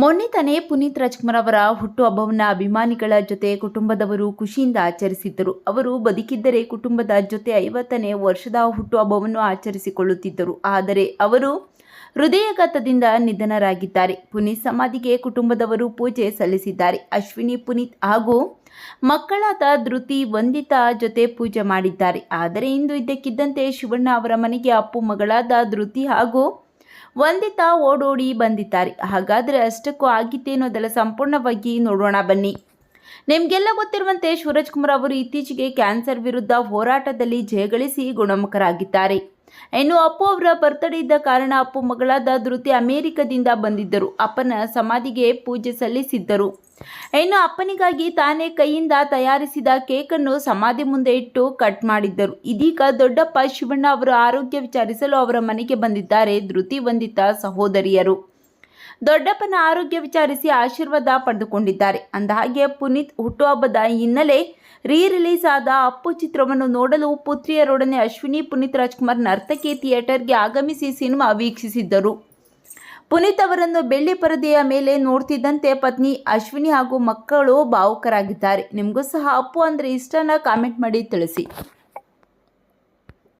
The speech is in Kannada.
ಮೊನ್ನೆ ತಾನೇ ಪುನೀತ್ ರಾಜ್ಕುಮಾರ್ ಅವರ ಹುಟ್ಟುಹಬ್ಬವನ್ನು ಅಭಿಮಾನಿಗಳ ಜೊತೆ ಕುಟುಂಬದವರು ಖುಷಿಯಿಂದ ಆಚರಿಸಿದ್ದರು. ಅವರು ಬದುಕಿದ್ದರೆ ಕುಟುಂಬದ ಜೊತೆ ಐವತ್ತನೇ ವರ್ಷದ ಹುಟ್ಟುಹಬ್ಬವನ್ನು ಆಚರಿಸಿಕೊಳ್ಳುತ್ತಿದ್ದರು. ಆದರೆ ಅವರು ಹೃದಯಾಘಾತದಿಂದ ನಿಧನರಾಗಿದ್ದಾರೆ. ಪುನೀತ್ ಸಮಾಧಿಗೆ ಕುಟುಂಬದವರು ಪೂಜೆ ಸಲ್ಲಿಸಿದ್ದಾರೆ. ಅಶ್ವಿನಿ, ಪುನೀತ್ ಹಾಗೂ ಮಕ್ಕಳಾದ ಧೃತಿ, ವಂದಿತಾ ಜೊತೆ ಪೂಜೆ ಮಾಡಿದ್ದಾರೆ. ಆದರೆ ಇಂದು ಇದ್ದಕ್ಕಿದ್ದಂತೆ ಶಿವಣ್ಣ ಅವರ ಮನೆಗೆ ಅಪ್ಪು ಮಗಳಾದ ಧೃತಿ ಹಾಗೂ ವಂದಿತಾ ಓಡೋಡಿ ಬಂದಿದ್ದಾರೆ. ಹಾಗಾದರೆ ಅಷ್ಟಕ್ಕೂ ಆಗಿತ್ತೇನೋ ಅನ್ನೋದೆಲ್ಲ ಸಂಪೂರ್ಣವಾಗಿ ನೋಡೋಣ ಬನ್ನಿ. ನಿಮಗೆಲ್ಲ ಗೊತ್ತಿರುವಂತೆ ಸೂರಜ್ ಕುಮಾರ್ ಅವರು ಇತ್ತೀಚೆಗೆ ಕ್ಯಾನ್ಸರ್ ವಿರುದ್ಧ ಹೋರಾಟದಲ್ಲಿ ಜಯಗಳಿಸಿ ಗುಣಮುಖರಾಗಿದ್ದಾರೆ. ಇನ್ನು ಅಪ್ಪು ಅವರ ಬರ್ತಡೇ ಇದ್ದ ಕಾರಣ ಅಪ್ಪು ಮಗಳಾದ ಧೃತಿ ಅಮೆರಿಕದಿಂದ ಬಂದಿದ್ದರು. ಅಪ್ಪನ ಸಮಾಧಿಗೆ ಪೂಜೆ ಸಲ್ಲಿಸಿದ್ದರು. ಇನ್ನು ಅಪ್ಪನಿಗಾಗಿ ತಾನೇ ಕೈಯಿಂದ ತಯಾರಿಸಿದ ಕೇಕನ್ನು ಸಮಾಧಿ ಮುಂದೆ ಇಟ್ಟು ಕಟ್ ಮಾಡಿದ್ದರು. ಇದೀಗ ದೊಡ್ಡಪ್ಪ ಶಿವಣ್ಣ ಅವರ ಆರೋಗ್ಯ ವಿಚಾರಿಸಲು ಅವರ ಮನೆಗೆ ಬಂದಿದ್ದಾರೆ. ಧೃತಿ ವಂದಿತ ಸಹೋದರಿಯರು. ದೊಡ್ಡಪ್ಪನ ಆರೋಗ್ಯ ವಿಚಾರಿಸಿ ಆಶೀರ್ವಾದ ಪಡೆದುಕೊಂಡಿದ್ದಾರೆ. ಅಂದಹಾಗೆ ಪುನೀತ್ ಹುಟ್ಟುಹಬ್ಬದ ಹಿನ್ನೆಲೆ ರೀ ರಿಲೀಸ್ ಆದ ಅಪ್ಪು ಚಿತ್ರವನ್ನು ನೋಡಲು ಪುತ್ರಿಯರೊಡನೆ ಅಶ್ವಿನಿ, ಪುನೀತ್ ರಾಜ್ಕುಮಾರ್ ನರ್ತಕಿ ಥಿಯೇಟರ್ಗೆ ಆಗಮಿಸಿ ಸಿನಿಮಾ ವೀಕ್ಷಿಸಿದ್ದರು. ಪುನೀತ್ ಅವರನ್ನು ಬೆಳ್ಳಿ ಪರದೆಯ ಮೇಲೆ ನೋಡ್ತಿದ್ದಂತೆ ಪತ್ನಿ, ಅಶ್ವಿನಿ ಹಾಗೂ ಮಕ್ಕಳು ಭಾವುಕರಾಗಿದ್ದಾರೆ. ನಿಮಗೂ ಸಹ ಅಪ್ಪು ಅಂದರೆ ಇಷ್ಟನ ಕಾಮೆಂಟ್ ಮಾಡಿ ತಿಳಿಸಿ.